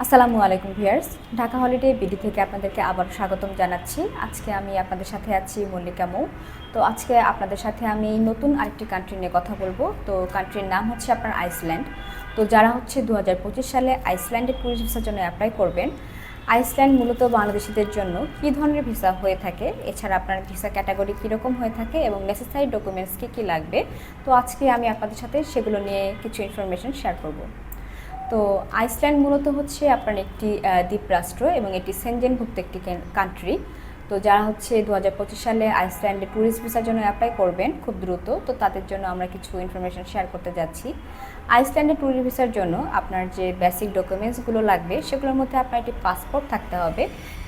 আসসালামু আলাইকুম viewers Dhaka holiday BD থেকে আপনাদেরকে আবার স্বাগতম জানাচ্ছি। আজকে আমি আপনাদের সাথে আছি মল্লিকা মৌ। তো আজকে আপনাদের সাথে আমি নতুন আরেকটি কান্ট্রি নিয়ে কথা বলব। তো কান্ট্রির নাম হচ্ছে আপনার আইসল্যান্ড তো যারা হচ্ছে দু হাজার পঁচিশ সালে আইসল্যান্ডের ট্যুরিস্ট ভিসার জন্য অ্যাপ্লাই করবেন আইসল্যান্ড মূলত বাংলাদেশিদের জন্য কী ধরনের ভিসা হয়ে থাকে, এছাড়া আপনার ভিসা ক্যাটাগরি কীরকম হয়ে থাকে এবং নেসেসারি ডকুমেন্টস কী কী লাগবে, তো আজকে আমি আপনাদের সাথে সেগুলো নিয়ে কিছু ইনফরমেশন শেয়ার করব। তো আইসল্যান্ড মূলত হচ্ছে আপনার একটি দ্বীপরাষ্ট্র এবং এটি সেনজেনভুক্ত একটি কান্ট্রি তো যারা হচ্ছে দু হাজার পঁচিশ সালে আইসল্যান্ডে ট্যুরিস্ট ভিসার জন্য অ্যাপ্লাই করবেন খুব দ্রুত, তো তাদের জন্য আমরা কিছু ইনফরমেশন শেয়ার করতে যাচ্ছি। আইসল্যান্ডে ট্যুরিস্ট ভিসার জন্য আপনার যে বেসিক ডকুমেন্টসগুলো লাগবে, সেগুলোর মধ্যে আপনার একটি পাসপোর্ট থাকতে হবে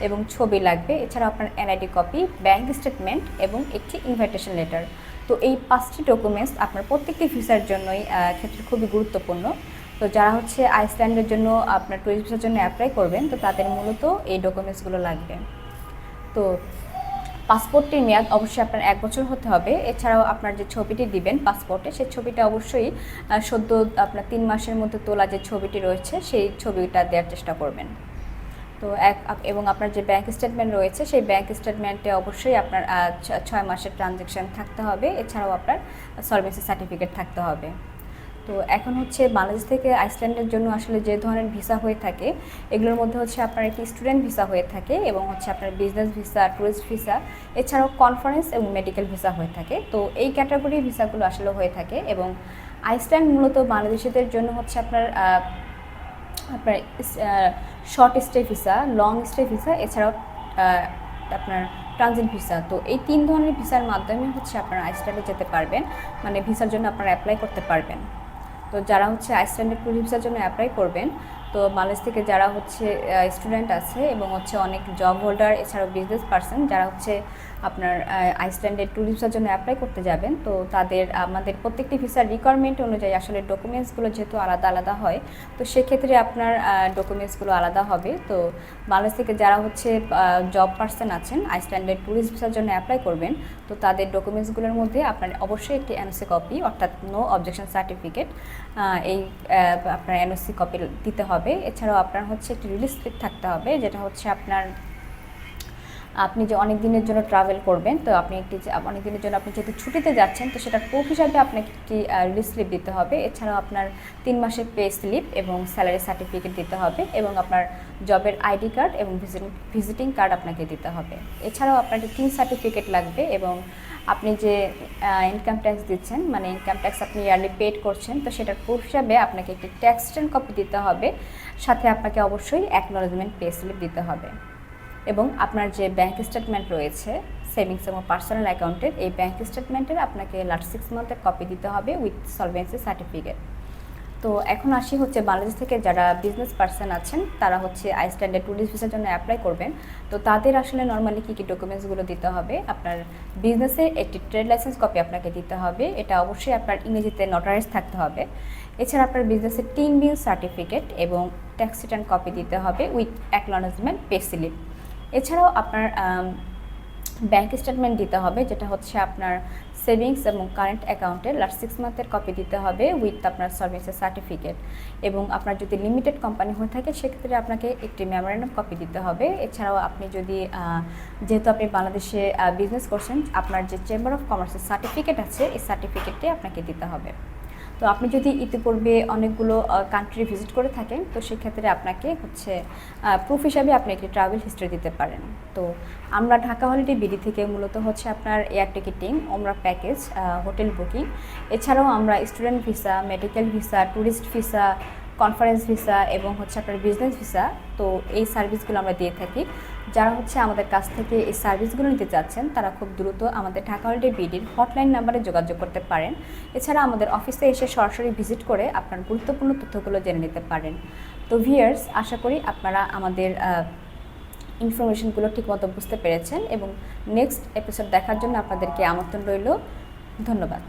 এবং ছবি লাগবে, এছাড়াও আপনার এনআইডি কপি ব্যাংক স্টেটমেন্ট এবং একটি ইনভাইটেশন লেটার তো এই পাঁচটি ডকুমেন্টস আপনার প্রত্যেকটি ভিসার জন্যই ক্ষেত্রে খুবই গুরুত্বপূর্ণ। তো যারা হচ্ছে আইসল্যান্ডের জন্য আপনার টুরিস্ট ভিসার জন্য অ্যাপ্লাই করবেন, তো তাদের মূলত এই ডকুমেন্টসগুলো লাগবে। তো পাসপোর্টটির মেয়াদ অবশ্যই আপনার এক বছর হতে হবে। এছাড়াও আপনার যে ছবিটি দিবেন পাসপোর্টে সেই ছবিটা অবশ্যই সদ্য আপনার তিন মাসের মধ্যে তোলা যে ছবিটি রয়েছে, সেই ছবিটা দেওয়ার চেষ্টা করবেন। তো এক এবং আপনার যে ব্যাংক স্টেটমেন্ট রয়েছে, সেই ব্যাংক স্টেটমেন্টে অবশ্যই আপনার ছয় মাসের ট্রানজ্যাকশন থাকতে হবে। এছাড়াও আপনার সলভেন্সি সার্টিফিকেট থাকতে হবে। তো এখন হচ্ছে বাংলাদেশ থেকে আইসল্যান্ডের জন্য আসলে যে ধরনের ভিসা হয়ে থাকে, এগুলোর মধ্যে হচ্ছে আপনার একটি স্টুডেন্ট ভিসা হয়ে থাকে এবং হচ্ছে আপনার বিজনেস ভিসা ট্যুরিস্ট ভিসা, এছাড়াও কনফারেন্স এবং মেডিকেল ভিসা হয়ে থাকে। তো এই ক্যাটাগরি ভিসাগুলো আসলে হয়ে থাকে এবং আইসল্যান্ড মূলত বাংলাদেশিদের জন্য হচ্ছে আপনার আপনার short stay visa long stay visa, এছাড়াও আপনার ট্রানজিট ভিসা। তো এই তিন ধরনের ভিসার মাধ্যমে হচ্ছে আপনারা আইসল্যান্ডে যেতে পারবেন মানে ভিসার জন্য আপনারা অ্যাপ্লাই করতে পারবেন। তো যারা হচ্ছে আইসল্যান্ডের ট্যুরিস্ট ভিসার জন্য অ্যাপ্লাই করবেন, তো বাংলাদেশ থেকে যারা হচ্ছে স্টুডেন্ট আছে এবং হচ্ছে অনেক জব হোল্ডার এছাড়াও বিজনেস পার্সন যারা হচ্ছে আপনার আইসল্যান্ডের ট্যুরিস্ট ভিসার জন্য অ্যাপ্লাই করতে যাবেন। তো তাদের, আমাদের প্রত্যেকটি ভিসার রিকোয়ারমেন্ট অনুযায়ী আসলে ডকুমেন্টসগুলো যেহেতু আলাদা আলাদা হয়, তো সেক্ষেত্রে আপনার ডকুমেন্টসগুলো আলাদা হবে। তো বাংলাদেশ থেকে যারা হচ্ছে জব পার্সন আছেন আইসল্যান্ডের ট্যুরিস্ট ভিসার জন্য অ্যাপ্লাই করবেন, তো তাদের ডকুমেন্টসগুলোর মধ্যে আপনার অবশ্যই একটি এনওসি কপি অর্থাৎ নো অবজেকশন সার্টিফিকেট এই আপনার এনওসি কপি দিতে হবে। এছাড়াও আপনার হচ্ছে একটি রিলিজ স্লিপ থাকতে হবে, যেটা হচ্ছে আপনার আপনি যে অনেক দিনের জন্য ট্রাভেল করবেন, তো আপনি একটি অনেক দিনের জন্য আপনি যেহেতু ছুটিতে যাচ্ছেন, তো সেটার প্রুফ হিসাবে আপনাকে একটি রিলিজ স্লিপ দিতে হবে। এছাড়াও আপনার তিন মাসের পে স্লিপ এবং স্যালারি সার্টিফিকেট দিতে হবে এবং আপনার জবের আইডি কার্ড এবং ভিজিটিং ভিজিটিং কার্ড আপনাকে দিতে হবে। এছাড়াও আপনার একটি টিন সার্টিফিকেট লাগবে এবং আপনি যে ইনকাম ট্যাক্স দিচ্ছেন মানে ইনকাম ট্যাক্স আপনি ইয়ারলি পেড করছেন, তো সেটার প্রুফ হিসাবে আপনাকে একটি ট্যাক্স রিটার্ন কপি দিতে হবে। সাথে আপনাকে অবশ্যই অ্যাকনোলজমেন্ট পে স্লিপ দিতে হবে। এবং আপনার যে ব্যাংক স্টেটমেন্ট রয়েছে সেভিংস এবং পার্সোনাল অ্যাকাউন্টের এই ব্যাংক স্টেটমেন্টের আপনাকে লাস্ট সিক্স মান্থের কপি দিতে হবে উইথ সলভেন্সি সার্টিফিকেট তো এখন আসি হচ্ছে বাংলাদেশ থেকে যারা বিজনেস পার্সন আছেন, তারা হচ্ছে আইসল্যান্ডে ট্যুরিস্ট ভিসার জন্য অ্যাপ্লাই করবেন। তো তাদের আসলে নর্মালি কী কী ডকুমেন্টসগুলো দিতে হবে? আপনার বিজনেসের একটি ট্রেড লাইসেন্স কপি আপনাকে দিতে হবে। এটা অবশ্যই আপনার ইংরেজিতে নোটারাইজ থাকতে হবে। এছাড়া আপনার বিজনেসের টিন বিল সার্টিফিকেট এবং ট্যাক্স রিটার্ন কপি দিতে হবে উইথ অ্যাকনোলজমেন্ট পে স্লিপ এছাড়াও আপনার ব্যাংক স্টেটমেন্ট দিতে হবে, যেটা হচ্ছে আপনার সেভিংস এবং কারেন্ট অ্যাকাউন্টের লাস্ট সিক্স মান্থের কপি দিতে হবে উইথ আপনার সার্ভিসের সার্টিফিকেট এবং আপনার যদি লিমিটেড কোম্পানি হয়ে থাকে, সেক্ষেত্রে আপনাকে একটি মেমোরেন্ডাম কপি দিতে হবে। এছাড়াও আপনি যদি যেহেতু আপনি বাংলাদেশে বিজনেস করছেন, আপনার যে চেম্বার অফ কমার্সের সার্টিফিকেট আছে, এই সার্টিফিকেটটি আপনাকে দিতে হবে। তো আপনি যদি ইতিপূর্বে অনেকগুলো কান্ট্রি ভিজিট করে থাকেন, তো সেক্ষেত্রে আপনাকে হচ্ছে প্রুফ হিসাবে আপনি একটি ট্রাভেল হিস্ট্রি দিতে পারেন। তো আমরা ঢাকা হলিডে বিডি থেকে মূলত হচ্ছে আপনার air ticketing Umrah package hotel booking এছাড়াও আমরা student visa medical visa tourist visa conference visa এবং হচ্ছে আপনার বিজনেস ভিসা তো এই সার্ভিসগুলো আমরা দিয়ে থাকি। যারা হচ্ছে আমাদের কাছ থেকে এই সার্ভিসগুলো নিতে চাচ্ছেন, তারা খুব দ্রুত আমাদের ঢাকা হলিডে বিডির হটলাইন নাম্বারে যোগাযোগ করতে পারেন। এছাড়া আমাদের অফিসে এসে সরাসরি ভিজিট করে আপনার গুরুত্বপূর্ণ তথ্যগুলো জেনে নিতে পারেন। তো ভিয়ার্স আশা করি আপনারা আমাদের ইনফরমেশনগুলো ঠিকমতো বুঝতে পেরেছেন এবং নেক্সট এপিসোড দেখার জন্য আপনাদেরকে আমন্ত্রণ রইল। ধন্যবাদ।